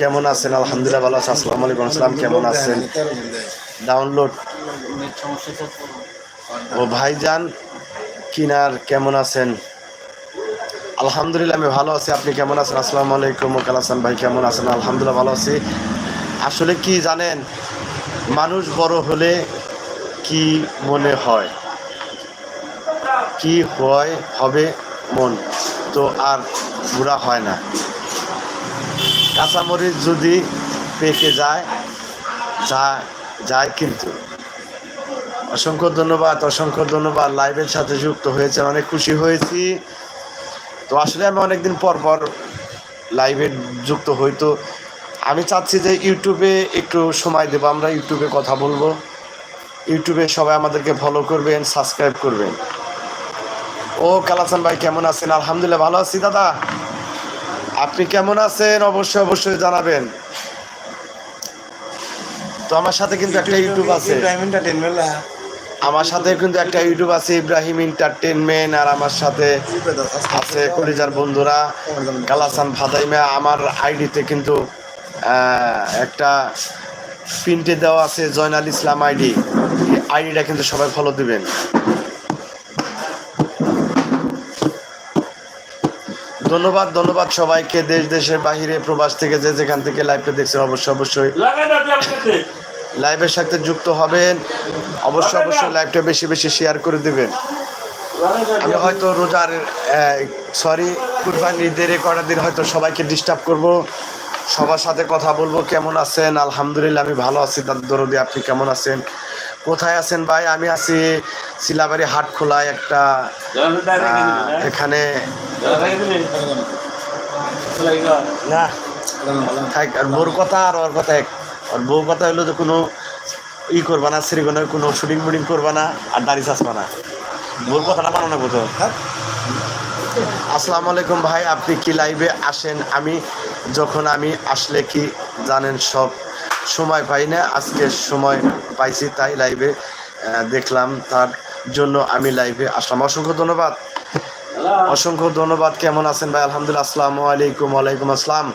কেমন আছেন? আলহামদুলিল্লাহ ভালো আছি। আসসালামু আলাইকুম কেমন আছেন? ডাউনলোড ও ভাইজান, কিনার কেমন আছেন? আলহামদুলিল্লাহ, আমি ভালো আছি। আপনি কেমন আছেন? আসসালামু আলাইকুম, ওকাল হাসান ভাই, কেমন আছেন? আলহামদুলিল্লাহ, ভালো আছি। আসলে কি জানেন, মানুষ বড় হলে কি মনে হয়? কি হয়, হবে মন। তো আর বুড়া হয় না। কাঁচামরিচ যদি পেকে যায় যা যায় কিন্তু। অসংখ্য ধন্যবাদ অসংখ্য ধন্যবাদ লাইভের সাথে যুক্ত হয়েছে অনেক খুশি হয়েছি। তো আসলে আমি অনেকদিন পর পর লাইভে যুক্ত হইতো আমি চাচ্ছি যে ইউটিউবে একটু সময় দেবো, আমরা ইউটিউবে কথা বলব। ইউটিউবে সবাই আমাদেরকে ফলো করবেন সাবস্ক্রাইব করবেন। ও কালাসান ভাই, কেমন আছেন? আলহামদুলিল্লাহ, ভালো আছি দাদা। আপনি কেমন আছেন? অবশ্যই অবশ্যই জানাবেন। তো আমার সাথে কিন্তু একটা ইউটিউব আছে। আমার সাথে কিন্তু একটা ইউটিউব আছে ইব্রাহিম এন্টারটেনমেন্ট আর আমার সাথে আছে কলিজার বন্ধুরা কালাসান ফাদাইমা আমার আইডিতে কিন্তু একটা প্রিন্টে দেওয়া আছে জয়নাল ইসলাম আইডি। আইডিটা কিন্তু সবাই ফলো দিবেন। ধন্যবাদ ধন্যবাদ সবাইকে। দেশ দেশের বাহিরে প্রবাস থেকে যে যেখান থেকে লাইভটা দেখছেন অবশ্যই অবশ্যই লাইভের সাথে যুক্ত হবেন। অবশ্যই অবশ্যই লাইভটা বেশি বেশি শেয়ার করে দেবেন। আমি হয়তো রোজার সরি কুরবানি ঈদের কটা দিন হয়তো সবাইকে ডিস্টার্ব করব। সবার সাথে কথা বলব কেমন আছেন? আলহামদুলিল্লাহ আমি ভালো আছি। দাদা দরদি আপনি কেমন আছেন? কোথায় আছেন ভাই? আমি আছি শিলাবাড়ি হাট খোলায় একটা এখানে। না থাক আর বউর কথা আর ওর কথা এক। আর বউ কথা হলো যে কোনো ই করবা না শ্রীগণের কোনো শুটিং মুটিং করবা না আর দাড়ি চাষবা না। বউর কথাটা মানো না কোথাও। আসসালামু আলাইকুম ভাই আপনি কি লাইভে আসেন? আমি যখন আমি আসলে কি জানেন সব। সময় পাই না, আজকে সময় পাইছি তাই লাইভে দেখলাম তার জন্য আমি লাইভে আসলাম। অসংখ্য ধন্যবাদ। অসংখ্য ধন্যবাদ। কেমন আছেন ভাই? আলহামদুলিল্লাহ, আসসালামু আলাইকুম, ওয়ালাইকুম আসসালাম।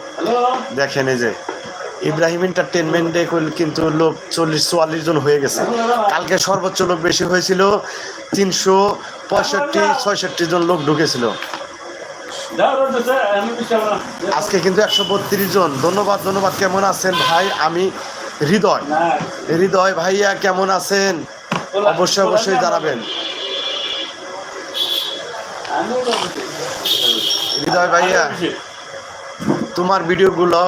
দেখেন এই যে, ইব্রাহিম এন্টারটেনমেন্টে কিন্তু লোক চল্লিশ, চুয়াল্লিশ জন হয়ে গেছে। কালকে সর্বোচ্চ লোক বেশি হয়েছিল, তিনশো পঁয়ষট্টি, ছয়ষট্টি জন লোক ঢুকেছিল। আজকে কিন্তু একশো বত্রিশ জন। ধন্যবাদ ধন্যবাদ। কেমন আছেন ভাই? আমি হৃদয়। হৃদয় ভাইয়া, কেমন আছেন? অবশ্যই অবশ্যই জানাবেন। হৃদয় ভাইয়া, তোমার ভিডিওগুলো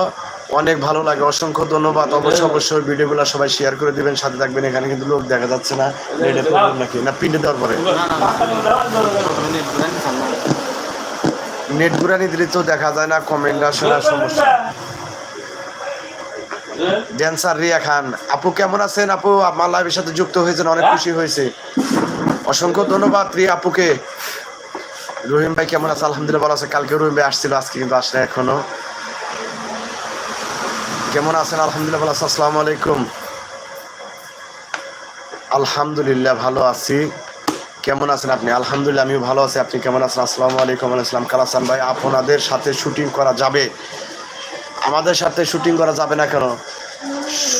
অনেক ভালো লাগে। অসংখ্য ধন্যবাদ। অবশ্যই অবশ্যই ভিডিওগুলো সবাই শেয়ার করে দিবেন। সাথে থাকবেন। এখানে কিন্তু লোক দেখা যাচ্ছে না। নাকি? না, পিন্ডে দেওয়ার পরে? নেট ঘুরানি দিলে তো দেখা যায় না কমেন্ট আসলে সমস্যা। ড্যান্সার রিয়া খান, আপু কেমন আছেন? আপু, আমার লাইভের সাথে যুক্ত হয়েছেন, অনেক খুশি হয়েছে। অসংখ্য ধন্যবাদ রিয়া আপুকে। রহিম ভাই কেমন আছে? আলহামদুলিল্লাহ ভালো আছে। কালকে রহিম ভাই আসছিল, আজকে কিন্তু আসলে এখনও। কেমন আছেন? আলহামদুলিল্লাহ ভালো আছে। আসসালামু আলাইকুম। আলহামদুলিল্লাহ ভালো আছি। কেমন আছেন আপনি? আলহামদুলিল্লাহ আমিও ভালো আছি। আপনি কেমন আছেন? আসসালামু আলাইকুম আসসালাম। কালাসান ভাই আপনাদের সাথে শুটিং করা যাবে? আমাদের সাথে শুটিং করা যাবে না কেন?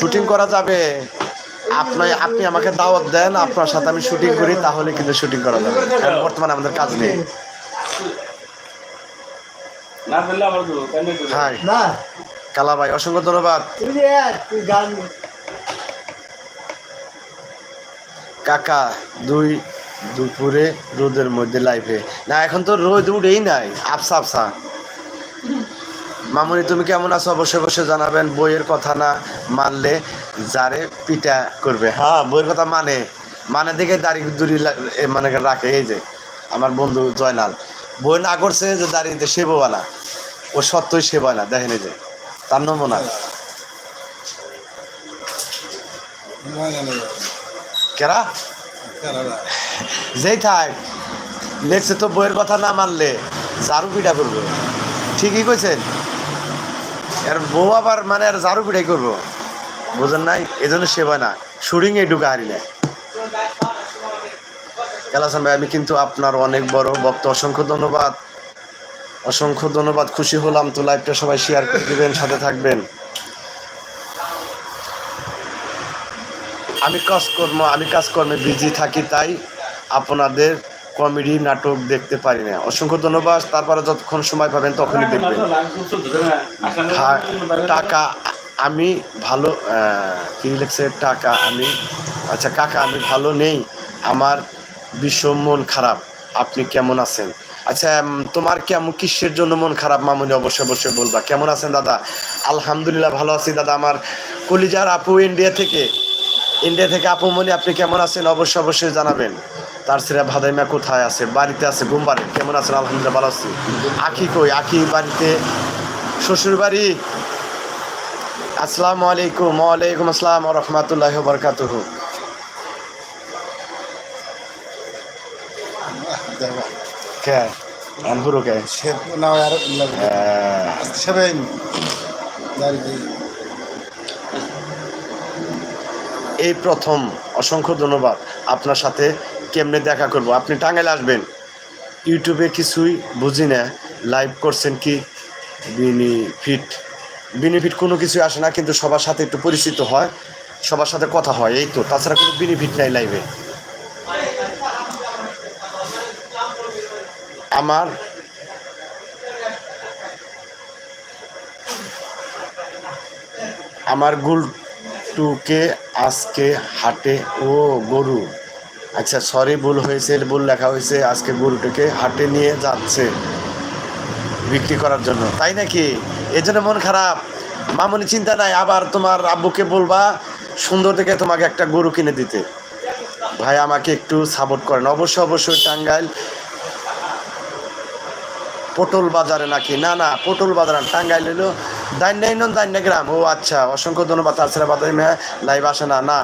শুটিং করা যাবে। আপনি আপনি আমাকে দাওয়াত দেন আপনার সাথে আমি শুটিং করি তাহলে কিন্তু শুটিং করা যাবে। কারণ বর্তমানে আমাদের কাজ নেই। হাই। না। কালা ভাই অসংখ্য ধন্যবাদ। কাকা দুই দুপুরে রোদের মধ্যে লাইফে না এখন তো রোদ উঠেই নাই। আফসা আফসা মামুনি তুমি কেমন আছো? অবশ্যই অবশ্যই জানাবেন। বইয়ের কথা না মানলে যারে পিটা করবে। হ্যাঁ বইয়ের কথা মানে। মানে দেখে দাড়ি এ মানে রাখে এই যে আমার বন্ধু জয়নাল। বই না করছে যে দাড়িতে সেবওয়ালা ও সত্যই সেবায় না দেখেন এই যে তার নমুনা। কেরা? যেই থাক, লেখছে তো বইয়ের কথা না মানলে ঝাড়ু পিঠা করব। ঠিকই কইছেন। আর বউ আবার মানে আর ঝাড়ু পিঠাই করব। বুঝেন নাই? এই জন্য সেবা না। শুটিং এ ঢুকা হারি না কালাসান ভাই, আমি কিন্তু আপনার অনেক বড় ভক্ত। অসংখ্য ধন্যবাদ। অসংখ্য ধন্যবাদ। খুশি হলাম তো লাইভটা সবাই শেয়ার করে দিবেন, সাথে থাকবেন। আমি কাজকর্ম, আমি কাজকর্মে বিজি থাকি, তাই আপনাদের কমেডি, নাটক দেখতে পারি না। অসংখ্য ধন্যবাদ। তারপরে যতক্ষণ সময় পাবেন তখনই দেখবেন। টাকা আমি ভালো কি লিখছে টাকা আমি আচ্ছা কাকা, আমি ভালো নেই। আমার ভীষণ মন খারাপ। আপনি কেমন আছেন? আচ্ছা তোমার কেমন কিসের জন্য মন খারাপ মামুনি? অবশ্যই অবশ্যই বলবা। কেমন আছেন, দাদা? আলহামদুলিল্লাহ ভালো আছি, দাদা। আমার কলিজার আপু ইন্ডিয়া থেকে। ইন্ডিয়া থেকে আপু মনি, আপনি কেমন আছেন? অবশ্যই অবশ্যই জানাবেন। তার ছেলে ভাদাইমা কোথায় আছে? বাড়িতে আছে গুমবারে কেমন আছেন? আলহামদুলিল্লাহ, ভালো আছি। আখি কই? আখি বাড়িতে। শ্বশুর বাড়ি আসসালামু আলাইকুম। ওয়ালাইকুম আসসালাম রহমতুল্লাহ বরকাতুহ। এই প্রথম, অসংখ্য ধন্যবাদ আপনার সাথে। কেমনে দেখা করব? আপনি টাঙ্গাইলে আসবেন। ইউটিউবে কিছুই বুঝি না। লাইভ করছেন কি? বিনিফিট বিনিফিট কোনো কিছুই আসে না, কিন্তু সবার সাথে একটু পরিচিত হয়, সবার সাথে কথা হয়, এই তো। তাছাড়া কোনো বেনিফিট নাই লাইভে আমার আমার গুলটুকে আজকে হাটে, ও গরু। আচ্ছা সরি ভুল হয়েছে, ভুল লেখা হয়েছে, আজকে গরুটাকে হাটে নিয়ে যাচ্ছে বিক্রি করার জন্য। তাই নাকি? এই জন্য মন খারাপ। মামুনি, চিন্তা নাই, আবার তোমার আব্বুকে বলবা সুন্দর থেকে তোমাকে একটা গরু কিনে দিতে। ভাই, আমাকে একটু সাপোর্ট করেন। অবশ্যই অবশ্যই, টাঙ্গাইল পটল বাজারে নাকি? না না, পটল বাজার টাঙ্গাইল হলো দাইন্যাইনন দাইন্যা গ্রাম। ও আচ্ছা অসংখ্য ধন্যবাদ, তাছাড়া বাদাই মেয়ে লাইভ আসে না না।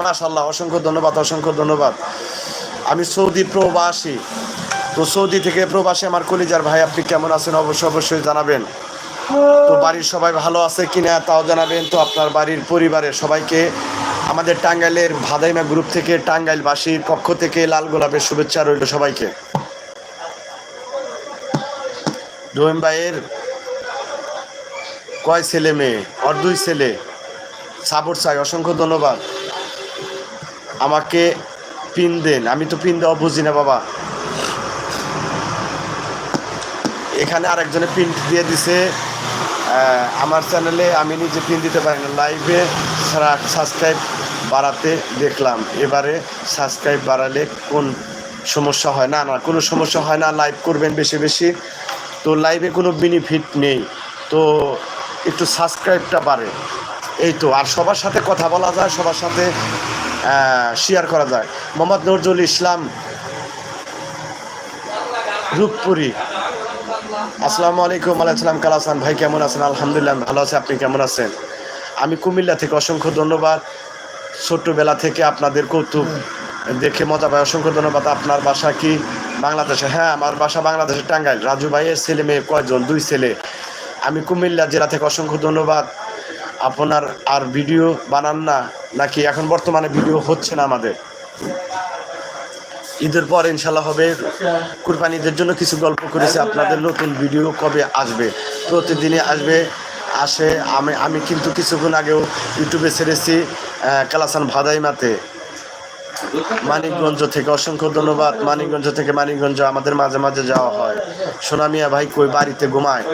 মাশাল্লাহ অসংখ্য ধন্যবাদ অসংখ্য ধন্যবাদ। আমি সৌদি প্রবাসী, তো সৌদি থেকে প্রবাসী আমার কলিজার ভাই, আপনি কেমন আছেন? অবশ্যই অবশ্যই জানাবেন। তো বাড়ির সবাই ভালো আছে কিনা তাও জানাবেন। তো আপনার বাড়ির পরিবারের সবাইকে আমাদের টাঙ্গাইলের ভাদাইমা গ্রুপ থেকে টাঙ্গাইলবাসীর পক্ষ থেকে লাল গোলাপের শুভেচ্ছা রইল সবাইকে। রহিম ভাইয়ের কয় ছেলে মেয়ে? আর দুই ছেলে। সাপোর্ট চাই, অসংখ্য ধন্যবাদ। আমাকে পিন দেন। আমি তো পিন দেওয়া বুঝি না, বাবা। এখানে আরেকজনে পিন দিয়ে দিছে। আমার চ্যানেলে আমি নিজে পিন দিতে পারি না। লাইভে সাবস্ক্রাইব বাড়াতে দেখলাম। এবারে সাবস্ক্রাইব বাড়ালে কোন সমস্যা হয় না না, কোনো সমস্যা হয় না। লাইভ করবেন বেশি বেশি। তো লাইভে কোনো বেনিফিট নেই। তো একটু সাবস্ক্রাইবটা বাড়ে। এই তো, আর সবার সাথে কথা বলা যায়, সবার সাথে শেয়ার করা যায়। মোহাম্মদ নজরুল ইসলাম, রূপপুরি। আসসালামু আলাইকুম আলাইসালাম কালাসান ভাই, কেমন আছেন? আলহামদুলিল্লাহ, ভালো আছে। আপনি কেমন আছেন? আমি কুমিল্লা থেকে অসংখ্য ধন্যবাদ। ছোট্টবেলা থেকে আপনাদের কৌতুক দেখে মজা পাই। অসংখ্য ধন্যবাদ। আপনার বাসা কি বাংলাদেশে? হ্যাঁ আমার বাসা বাংলাদেশের টাঙ্গাইল। রাজু ভাইয়ের ছেলে মেয়ে, কয়জন? দুই ছেলে। আমি কুমিল্লা জেলা থেকে অসংখ্য ধন্যবাদ। আপনার আর ভিডিও বানান না, নাকি এখন বর্তমানে ভিডিও হচ্ছে না আমাদের? ঈদের পর ইনশাল্লাহ হবে। কুরবানি ঈদের জন্য কিছু গল্প করেছি, আপনাদের নতুন ভিডিও কবে আসবে? প্রতিদিনই আসবে, আসে। আমি আমি কিন্তু কিছুক্ষণ আগেও ইউটিউবে ছেড়েছি কালাসান ভাদাইমাতে। মানিকগঞ্জ থেকে অসংখ্য ধন্যবাদ। মানিকগঞ্জ থেকে মানিকগঞ্জ আমাদের মাঝে মাঝে যাওয়া হয়। সোনামিয়া ভাই কই? বাড়িতে ঘুমায়?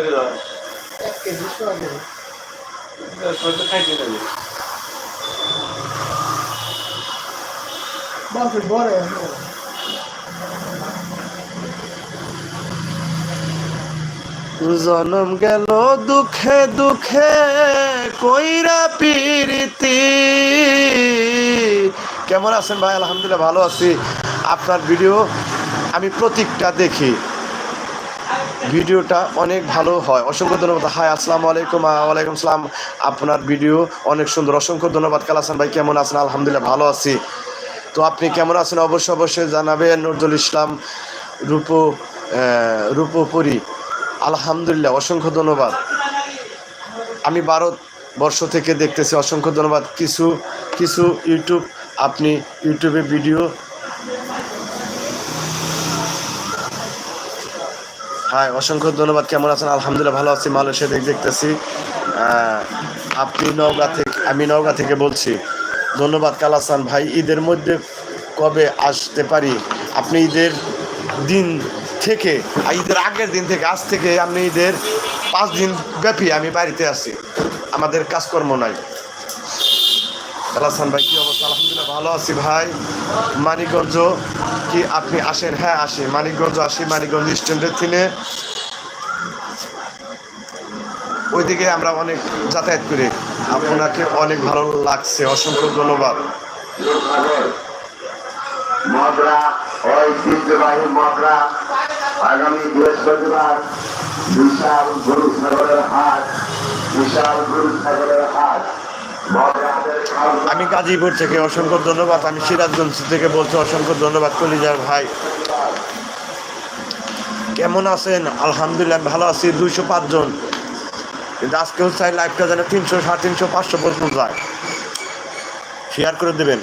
জনম গেল দুঃখে দুঃখে কইরা পিরিতি। কেমন আছেন ভাই? আলহামদুলিল্লাহ, ভালো আছি। আপনার ভিডিও আমি প্রতীকটা দেখি। ভিডিওটা অনেক ভালো হয়। অসংখ্য ধন্যবাদ। হাই, আসসালামু আলাইকুম। ওয়ালাইকুম সালাম। আপনার ভিডিও অনেক সুন্দর। অসংখ্য ধন্যবাদ। কালাসান ভাই, কেমন আছেন? আলহামদুলিল্লাহ ভালো আছি। তো আপনি কেমন আছেন? অবশ্যই অবশ্যই জানাবেন। নজরুল ইসলাম, রূপ রূপপুরি। আলহামদুলিল্লাহ, অসংখ্য ধন্যবাদ। আমি ভারত বর্ষ থেকে দেখতেছি। অসংখ্য ধন্যবাদ। কিছু কিছু ইউটিউব, আপনি ইউটিউবে ভিডিও হ্যাঁ অসংখ্য ধন্যবাদ। কেমন আছেন? আলহামদুলিল্লাহ ভালো আছি মালয়েশিয়া থেকে দেখতেছি আপনি নওগাঁ থেকে আমি নওগাঁ থেকে বলছি, ধন্যবাদ কালাসান ভাই। ঈদের মধ্যে কবে আসতে পারি? আপনি ঈদের দিন থেকে ঈদের আগের দিন থেকে, আজ থেকে আপনি ঈদের পাঁচ দিন ব্যাপী আমি বাড়িতে আছি। আমাদের কাজকর্ম নাই। কালাসান ভাই, কি অবস্থা? আলহামদুলিল্লাহ ভালো আছি ভাই। মানিকগঞ্জ, কি আপনি আসেন? হ্যাঁ আসি। মানিকগঞ্জ আসি, মানিকগঞ্জ স্ট্যান্ডের থেকে ওইদিকে আমরা অনেক যাতায়াত করি। আপনাকে অনেক ভালো লাগছে। অসংখ্য ধন্যবাদ। বিশাল গরু ছাগলের হাট, বিশাল গরু ছাগলের হাট। আমি গাজীপুর থেকে অসংখ্য ধন্যবাদ, আমি সিরাজগঞ্জ থেকে বলছি অসংখ্য ধন্যবাদ, কলিজার ভাই। কেমন আছেন? আলহামদুলিল্লাহ, ভালো আছি, দুইশো পাঁচজন কিন্তু আজকেও চাই লাইভটা যেন তিনশো, সাড়ে তিনশো, পাঁচশো পর্যন্ত যায়। শেয়ার করে দেবেন।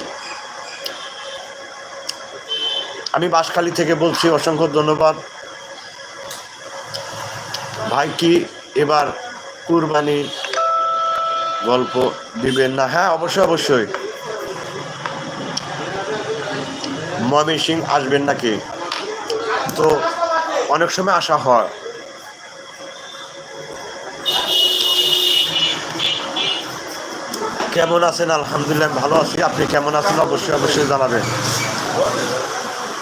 আমি বাঁশখালী থেকে বলছি অসংখ্য ধন্যবাদ। ভাই কি এবার কুরবানি গল্প দিবেন না। হ্যাঁ অবশ্যই অবশ্যই। ময়মন সিং আসবেন নাকি? তো অনেক সময় আসা হয়। কেমন আছেন? আলহামদুলিল্লাহ, ভালো আছি। আপনি কেমন আছেন? অবশ্যই অবশ্যই জানাবেন।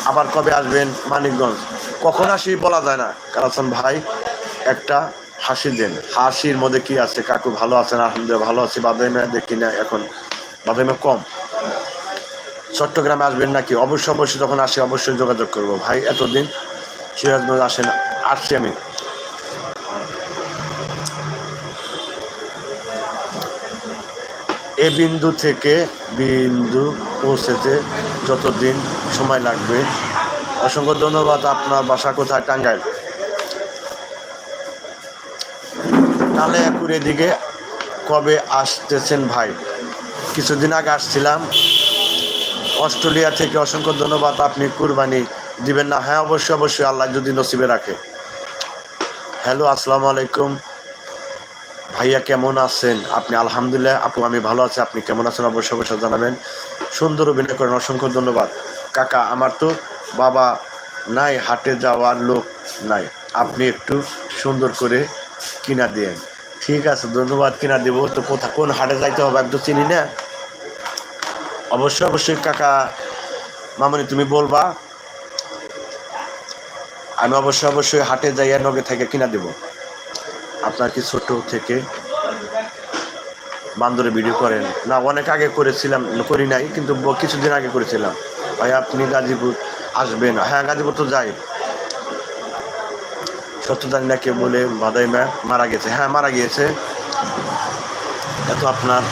আবার কবে আসবেন? মানিকগঞ্জ। কখন আসি বলা যায় না। কারণ ভাই, একটা হাসি দেন। হাসির মধ্যে কি আছে? কাকু ভালো আছেন? আলহামদুলিল্লাহ ভালো আছি। বাদামে দেখি না এখন। বাদামে কম। চট্টগ্রামে আসবেন নাকি? অবশ্যই অবশ্যই যখন আসি অবশ্যই যোগাযোগ করব। ভাই, এতদিন সিরাজগঞ্জ আসেন আসছি আমি। এ বিন্দু থেকে বিন্দু পৌঁছেতে যতদিন সময় লাগবে। অসংখ্য ধন্যবাদ আপনার বাসা কোথায়? টাঙ্গাইল। তাহলে একুর এদিকে কবে আসতেছেন ভাই? কিছুদিন আগে আসছিলাম। অস্ট্রেলিয়া থেকে অসংখ্য ধন্যবাদ আপনি কুরবানি দিবেন না। হ্যাঁ অবশ্যই অবশ্যই আল্লাহ যদি নসিবে রাখে। হ্যালো, আসসালামু আলাইকুম। ভাইয়া কেমন আছেন? আপনি আলহামদুলিল্লাহ, আপু, আমি ভালো আছি। আপনি কেমন আছেন? অবশ্যই অবশ্যই জানাবেন। সুন্দর অভিনয় করেন, অসংখ্য ধন্যবাদ। কাকা, আমার তো বাবা নাই, হাটে যাওয়ার লোক নাই। আপনি একটু সুন্দর করে কিনা দিয়েন ঠিক আছে, ধন্যবাদ কিনা দেবো তো কোথা কোন হাটে যাইতে হবে একদম চিনি না? অবশ্যই অবশ্যই, কাকা। মামনি, তুমি বলবা। আমি অবশ্যই অবশ্যই হাটে যাইয়া নগে থেকে কিনা দেব। আপনার কি ছোট থেকে বান্দরে ভিডিও করেন? না, অনেক আগে করেছিলাম, করি নাই, কিন্তু কিছুদিন আগে করেছিলাম। ভাই আপনি গাজীপুর আসবেন। হ্যাঁ গাজীপুর তো যাই। সত্যদানি নাকি বলে বাদাই ম্যা মারা গেছে। হ্যাঁ মারা গিয়েছে। এত আপনার।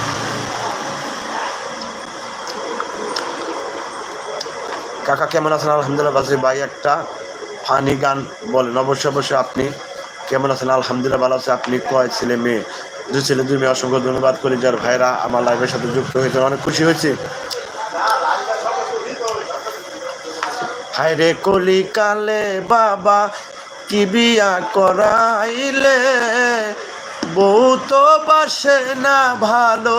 কাকা, কেমন আছেন? আলহামদুলিল্লাহ বাসি ভাই একটা ফানি গান বলেন। অবশ্যই অবশ্যই আপনি কেমন আছেন? আলহামদুলিল্লাহ, ভালো আছে। আপনি কয় ছেলে মেয়ে? দুই ছেলে, দুই মেয়ে, অসংখ্য ধন্যবাদ করি। যার ভাইরা আমার লাইফের সাথে যুক্ত হয়েছে, অনেক খুশি হয়েছে। হায় রে কলি কালে বাবা কি বিয়া করাইলে বউ তো বাসে না ভালো।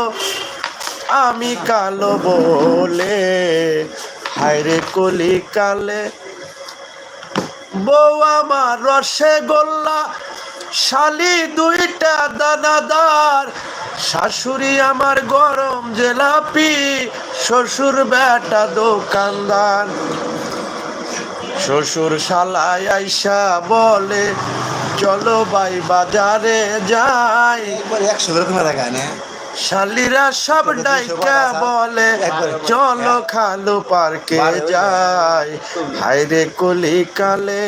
আমি কালো বলে হায় রে কলি কালে বউ আমার রসে গোল্লা, শালি দুইটা দানাদার। শাশুড়ি আমার গরম জেলাপি, শ্বশুর বেটা দোকানদার। শ্বশুর শালায় আইসা বলে চলো ভাই বাজারে যাই। একশো করে তোমার টাকা নে। শালিরা সব ডাইকা বলে চলো খালু পার্কে যাই। হায়রে কলি কালে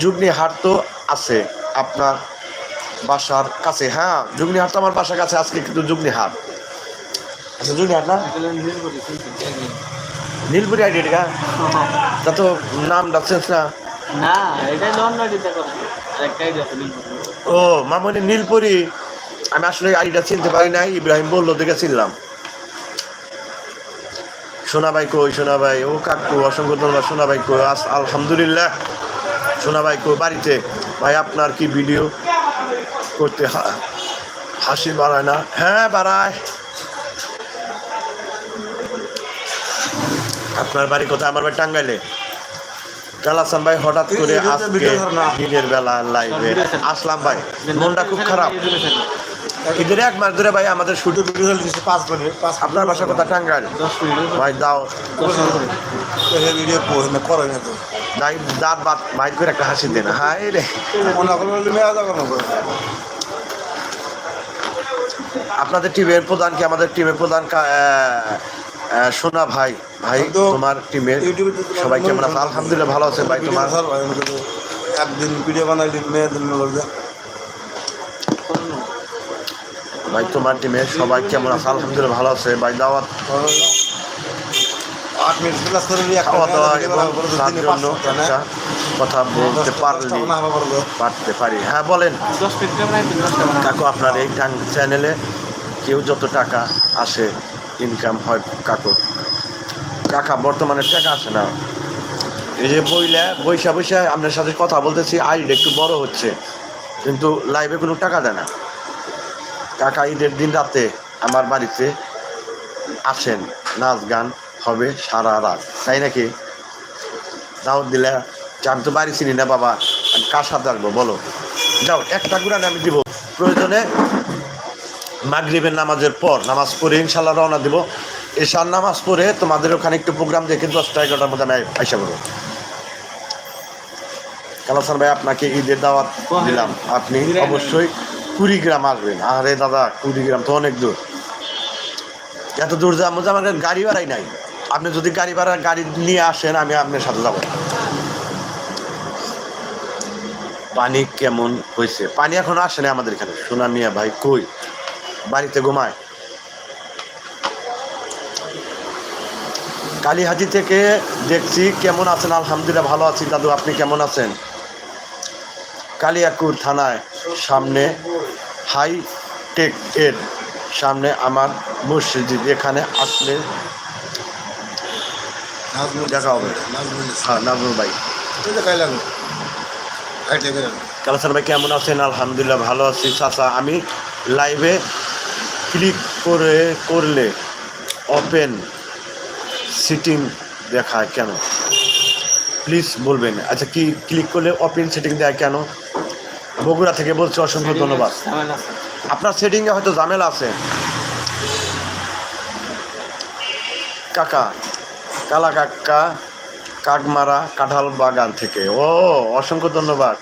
যুগনি হাট তো আছে আপনার বাসার কাছে হ্যাঁ? যুগনি হাট তো আমার বাসার কাছে আজকে কিন্তু যুগনি হাট। আচ্ছা যুগনি হাট না? নীলপুরি আইডি এটা তা তো নাম ডাকছেন না। না নন নদীতে করে ও মামনি নীলপুরি। আমি আসলে আইডিটা চিনতে পারি নাই ইব্রাহিম বলল দেখে চিনলাম। সোনা ভাই কই সোনা ভাই ও কাকু অসংখ্য ধন্যবাদ সোনা ভাই কই আলহামদুলিল্লাহ। সোনা ভাই কই বাড়িতে। ভাই আপনার কি ভিডিও করতে হাসি বাড়ায় না? হ্যাঁ বাড়ায়। আপনার বাড়ি কোথায়? আমার বাড়ি টাঙ্গাইলে। ভাই হঠাৎ করে আজকে ভিডিও দিনের বেলা লাইভে আসলাম ভাই। মনটা খুব খারাপ। ঈদের এক মাস ধরে ভাই আমাদের দিচ্ছে পাঁচ মিনিট আপনার বাসা কথা টাঙ্গাইল। ভাই দাও। ভিডিও না তো। দাঁত বাইর করে একটা হাসি দেন হাই রে। আপনাদের টিমের প্রধান কি? আমাদের টিমের প্রধান সোনা ভাই ভাই তো তোমার টিমের সবাই কেমন আছে আলহামদুলিল্লাহ ভালো আছে ভাই তোমার? একদিন ভিডিও দিন বলবে। ভাই তোমার টিমের সবাই কেমন আছে আলহামদুলিল্লাহ ভালো আছে। ভাই দাওয়াত। আট মিনিট করে খাওয়া দাওয়া এবং তার জন্য একটা কথা বলতে পারলি পারতে পারি। হ্যাঁ বলেন। কাকু আপনার এই চ্যানেলে কেউ যত টাকা আসে ইনকাম হয় কাকু। কাকা, বর্তমানে টাকা আসে না? এই যে বইলে বৈশা বৈশা আপনার সাথে কথা বলতেছি, আইডিটা একটু বড় হচ্ছে। কিন্তু লাইভে কোনো টাকা দেয় না। কাকা, ঈদের দিন রাতে আমার বাড়িতে আসেন। নাচ গান হবে সারা রাত। তাই নাকি? দাওয়াত দিলে। আমি তো বাড়ি চিনি না, বাবা। আমি কার সাথে রাখব বলো। যাও, একটা গুড়ান আমি দিব। প্রয়োজনে মাগরিবের নামাজের পর নামাজ পড়ে ইনশাল্লাহ রওনা দিব। এশার নামাজ পড়ে তোমাদের ওখানে একটু প্রোগ্রাম দেখে দশটা, এগারোটার মধ্যে আমি আইসা করব কালাসান ভাই, আপনাকে ঈদের দাওয়াত দিলাম। আপনি অবশ্যই কুড়িগ্রাম আসবেন। আরে দাদা, কুড়িগ্রাম তো অনেক দূর। এত দূর যাব যে আমার গাড়ি ভাড়াই নাই। আপনি যদি গাড়ি ভাড়া, গাড়ি নিয়ে আসেন, আমি আপনার সাথে যাব। পানি কেমন হয়েছে? পানি এখনও আসে না আমাদের এখানে। সোনা মিয়া ভাই কই? বাড়িতে ঘুমায়। কালীহাজি থেকে দেখছি কেমন আছেন? আলহামদুলিল্লাহ ভালো আছি। দাদু আপনি কেমন আছেন? কালিয়াকুর থানায় সামনে হাই টেক এর সামনে আমার মসজিদ। এখানে আসলে দেখা হবে। হ্যাঁ নাজমুল ভাই। কালাসান ভাই কেমন আছেন? আলহামদুলিল্লাহ ভালো আছি। চাচা আমি লাইভে ক্লিক করে করলে ওপেন সিটিং দেখায় কেন? প্লিজ বলবেন। আচ্ছা কি ক্লিক করলে ওপেন সেটিং দেয় কেন? বগুড়া থেকে বলছি অসংখ্য ধন্যবাদ। আপনার সেটিংয়ে হয়তো ঝামেলা আছে। কাকা কালা কাকা কাকমারা কাঁঠাল বাগান থেকে। ও অসংখ্য ধন্যবাদ।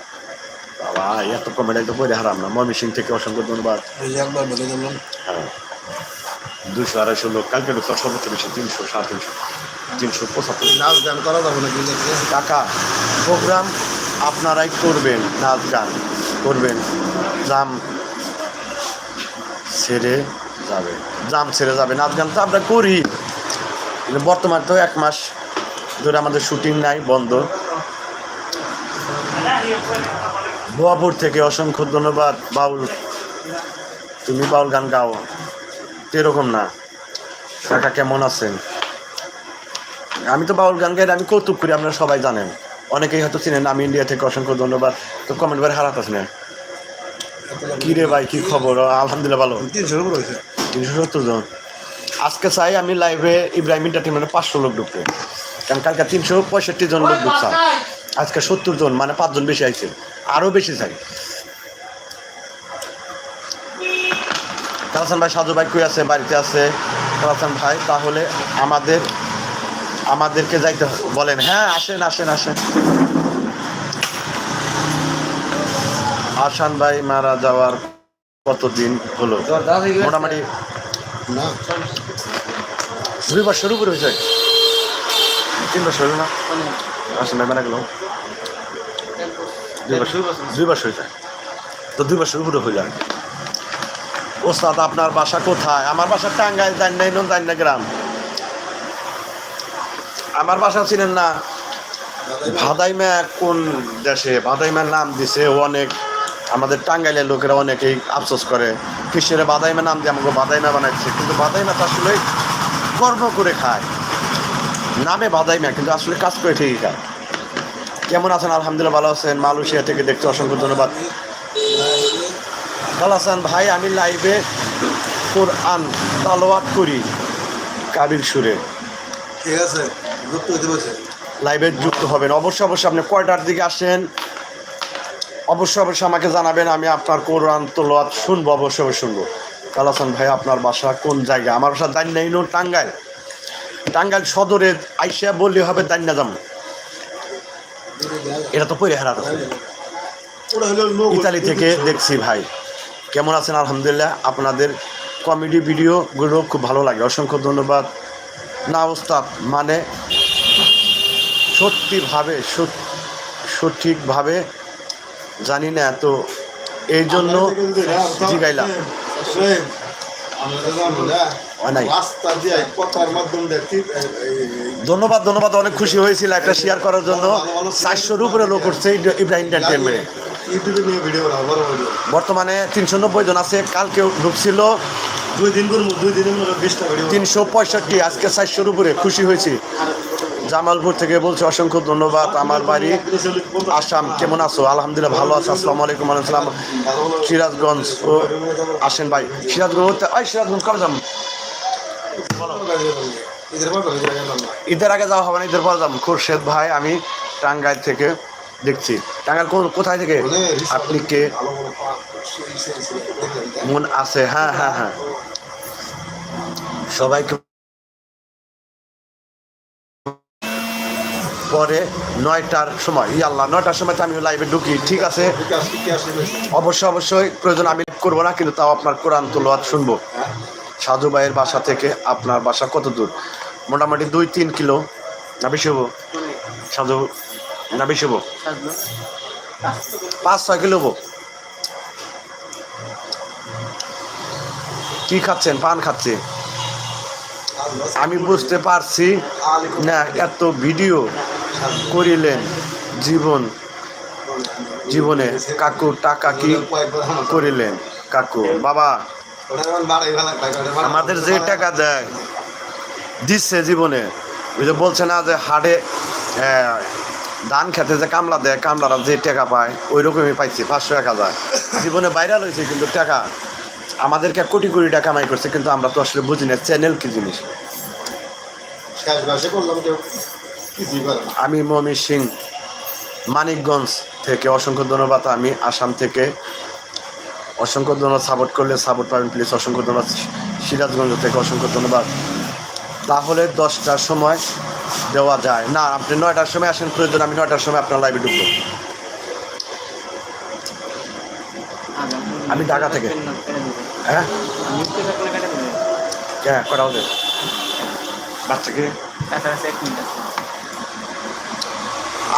বাবা এত কমেন্ট একদম পরে হারাম না। ময়মনসিং থেকে অসংখ্য ধন্যবাদ। একবার বলে দিলাম হ্যাঁ। দুশো আড়াইশো লোক কালকে লোক সর্বোচ্চ বেশি তিনশো সাড়ে তিনশো তিনশো পঁচাত্তর। নাচ গান করা যাবে না কিন্তু কাকা প্রোগ্রাম আপনারাই করবেন নাচ গান করবেন। জাম ছেড়ে যাবে। জাম ছেড়ে যাবে নাচ গান তো আমরা করি। কিন্তু বর্তমান তো এক মাস ধরে আমাদের শুটিং নাই বন্ধ। বোয়াপুর থেকে অসংখ্য ধন্যবাদ, বাউল। তুমি বাউল গান গাও। এরকম না। কাকা কেমন আছেন? আমি তো বাউল গান গাই আমি কৌতুক করি, আপনারা সবাই জানেন। অনেকেই হয়তো চিনেন, আমি ইন্ডিয়া থেকে অসংখ্য ধন্যবাদ। তো কমেন্ট করে হারাত না? কি রে ভাই, কি খবর? আলহামদুলিল্লাহ ভালো। তিনশো সত্তর জন। আজকে চাই আমি লাইভে ইব্রাহিম এন্টারটেনমেন্টে পাঁচশো লোক ঢুকবে কারণ কালকে তিনশো পঁয়ষট্টি জন লোক ঢুকছে। আজকে সত্তর জন মানে পাঁচজন বেশি আইছে। আরও বেশি চাই। কালাসান ভাই সাজু ভাই কই আছে? বাড়িতে আছে। কালাসান ভাই তাহলে আমাদের আমাদেরকে যাইতে বলেন। হ্যাঁ আসেন আসেন আসেন। আসান ভাই মারা যাওয়ার কতদিন হলো? মোটামুটি না। দুই বছর উপরে হয়েছে। তিন বছর হলো না? আসেন ভাই মারা গেল। দুই বছর। হয়েছে তো দুই বছর উপরে হয়ে যায় ওস্তাদ, আপনার বাসা কোথায়? আমার বাসা টাঙ্গাইল দান্নাই নন দান্না গ্রাম আমার বাসা ছিলেন না? ভাদাইমা কোন দেশে? ভাদাইমার নাম দিছে অনেক, আমাদের টাঙ্গাইলের লোকেরা অনেকেই আফসোস করে। কিসের বাদাইমা নাম দিয়ে আমাকে বাদাইমা বানাইছে? কিন্তু বাদাইমা তো আসলে কর্ম করে খায়। নামে বাদাইমা কিন্তু আসলে কাজ করে ঠিকই খায়। কেমন আছেন? আলহামদুলিল্লাহ ভালো আছেন। মালয়েশিয়া থেকে দেখতে অসংখ্য ধন্যবাদ। ভালো আছেন ভাই আমি লাইভে কোরআন তালোয়াত করি কাবির সুরে। ঠিক আছে? যুক্ত লাইভে যুক্ত হবেন। অবশ্যই অবশ্যই আপনি কয়টার দিকে আসেন? অবশ্যই অবশ্যই আমাকে জানাবেন আমি আপনার কোরআন তোলাত শুনব অবশ্যই অবশ্যই শুনব। কালাসান ভাই আপনার বাসা কোন জায়গা আমার বাসা দান্নাইনো টাঙ্গাইল। টাঙ্গাইল সদরে আইসা বললে হবে দান্না যাম। এটা তো পরে হারাত ইতালি থেকে দেখছি ভাই। কেমন আছেন? আলহামদুলিল্লাহ। আপনাদের কমেডি ভিডিওগুলো খুব ভালো লাগে। অসংখ্য ধন্যবাদ। না ওস্তাদ মানে সত্যিভাবে সত- সঠিকভাবে জানি না তো এই জন্য জিগাইলাম। হয় নাই। ধন্যবাদ ধন্যবাদ অনেক খুশি হয়েছিল একটা শেয়ার করার জন্য। চারশোর উপরে লোক করছে ইব্রাহিম এন্টারটেনমেন্টে বর্তমানে তিনশো নব্বই জন আছে কালকেও ঢুকছিল। দুই দিন দুই ভিডিও তিনশো পঁয়ষট্টি আজকে চারশোর উপরে খুশি হয়েছি। জামালপুর থেকে বলছি অসংখ্য ধন্যবাদ আমার বাড়ি আসাম। কেমন আছো? আলহামদুলিল্লাহ ভালো আছো। আসসালামু আলাইকুম আসসালাম সিরাজগঞ্জ ও আসেন ভাই। সিরাজগঞ্জ ওই সিরাজগঞ্জ কবে যাম ঈদের আগে যাওয়া হবে না, ঈদের পর যাম খুরশেদ ভাই, আমি টাঙ্গাইল থেকে দেখছি। টাঙ্গাইল কোথায় থেকে? আপনি কে? মন আছে হ্যাঁ হ্যাঁ হ্যাঁ। সবাইকে পরে নয়টার সময়। ই আল্লাহ, নয়টার সময় তো আমি লাইভে ঢুকি, ঠিক আছে? অবশ্যই অবশ্যই, প্রয়োজন আমি করব না, কিন্তু তাও আপনার কোরআন তোলোয়াত শুনব। সাধু ভাইয়ের বাসা থেকে আপনার বাসা কত দূর? মোটামুটি দুই, তিন কিলো। না হব? সাধু, না, বেশি হব? পাঁচ, ছয় কিলো হব। কি খাচ্ছেন? পান খাচ্ছি। আমি বুঝতে পারছি না, এত ভিডিও করিলেন জীবন, জীবনে। কাকু, টাকা কি করিলেন? কাকু, বাবা আমাদের যে টাকা দেয় দিচ্ছে জীবনে। ওই যে বলছে না যে হাটে ধান খেতে যে কামলা দেয় কামলারা যে টাকা পায় ওই রকমই পাইছি পাঁচশো এক হাজার। জীবনে ভাইরাল হয়েছে কিন্তু টাকা। আমাদেরকে কোটি কোটি টাকা কামাই করছে কিন্তু আমরা তো আসলে বুঝি না চ্যানেল কি জিনিস? আমি মমি সিং মানিকগঞ্জ থেকে অসংখ্য ধন্যবাদ। আমি আসাম থেকে অসংখ্য ধন্যবাদ সাপোর্ট করলে সাপোর্ট পাবেন প্লিজ অসংখ্য ধন্যবাদ সিরাজগঞ্জ থেকে অসংখ্য ধন্যবাদ। তাহলে দশটার সময় দেওয়া যায়। না, আপনি নয়টার সময় আসেন, প্রয়োজন, আমি নয়টার সময় আপনার লাইভে ঢুকবো। আমি ঢাকা থেকে। হ্যাঁ? হ্যাঁ কটা হবে বাচ্চাকে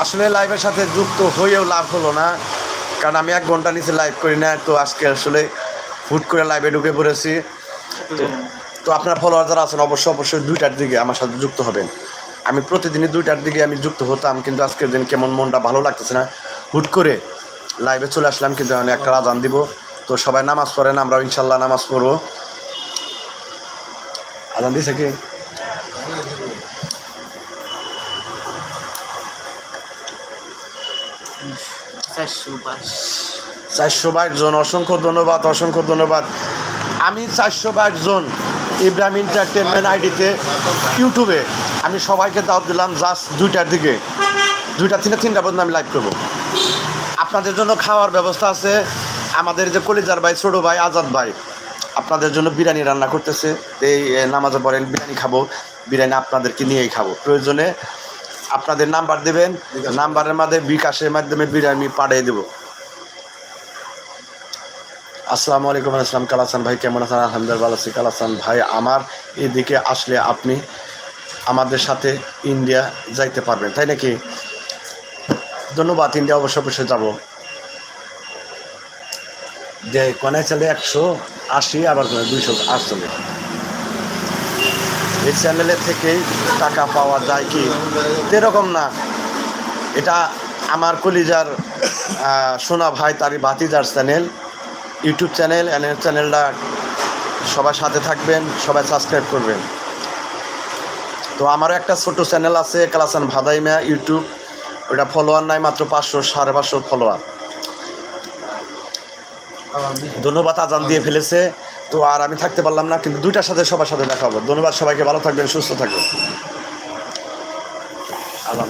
আসলে লাইভের সাথে যুক্ত হয়েও লাভ হলো না। কারণ আমি এক ঘণ্টা নিচে লাইভ করি না, তো আজকে আসলে হুট করে লাইভে ঢুকে পড়েছি। তো আপনার ফলোয়ার যারা আছেন, অবশ্যই অবশ্যই দুইটার দিকে আমার সাথে যুক্ত হবেন। আমি প্রতিদিনই দুইটার দিকে আমি যুক্ত হতাম, কিন্তু আজকের দিন কেমন মনটা ভালো লাগতেছে না, হুট করে লাইভে চলে আসলাম, কিন্তু আমি একটা আজান দিব। তো সবাই নামাজ পড়েন, আমরাও ইনশাল্লাহ নামাজ পড়ব। আজান দিছে কি? চারশো বাইশ। জন, অসংখ্য ধন্যবাদ অসংখ্য ধন্যবাদ। আমি চারশো বাইশ জন ইব্রাহিম এন্টারটেনমেন্ট আইডিতে ইউটিউবে আমি সবাইকে দাওয়াত দিলাম জাস্ট দুইটার দিকে। দুইটা থেকে তিনটা পর্যন্ত আমি লাইভ করব। আপনাদের জন্য খাওয়ার ব্যবস্থা আছে। আমাদের যে কলিজার ভাই, ছোটো ভাই, আজাদ ভাই, আপনাদের জন্য বিরিয়ানি রান্না করতেছে। এই, নামাজে পড়েন, বিরিয়ানি খাব। বিরিয়ানি আপনাদেরকে নিয়েই খাব। প্রয়োজনে আপনাদের নাম্বার দেবেন, নাম্বারের মাধ্যমে, বিকাশের মাধ্যমে বিরিয়ানি পাঠিয়ে দেবো। আসসালামু আলাইকুম, আসসালাম, কালাসান ভাই, কেমন আছেন? আলহামদুলিল্লাহ আছি। কালাসান ভাই, আমার এদিকে আসলে আপনি আমাদের সাথে ইন্ডিয়া যাইতে পারবেন, তাই নাকি? ধন্যবাদ, ইন্ডিয়া অবশ্য অবশ্যই যাব। যে কনে চলে একশো আশি, আবার দুইশো আটচল্লিশ। এই চ্যানেলে থেকেই টাকা পাওয়া যায় কি? এরকম না। এটা আমার কলিজার সোনা ভাই, তারই ভাতিজার চ্যানেল ইউটিউব চ্যানেল চ্যানেলটা সবার সাথে থাকবেন, সবাই সাবস্ক্রাইব করবেন। তো আমারও একটা ছোট চ্যানেল আছে, কালাসান ভাদাইমা ইউটিউব। ওটা ফলোয়ার নাই, মাত্র পাঁচশো, সাড়ে পাঁচশো ফলোয়ার ধন্যবাদ আজান দিয়ে ফেলেছে। তো আর আমি থাকতে পারলাম না, কিন্তু দুইটার সাথে সবার সাথে দেখা হবে ধন্যবাদ সবাইকে, ভালো থাকবেন, সুস্থ থাকবেন আল্লাহ।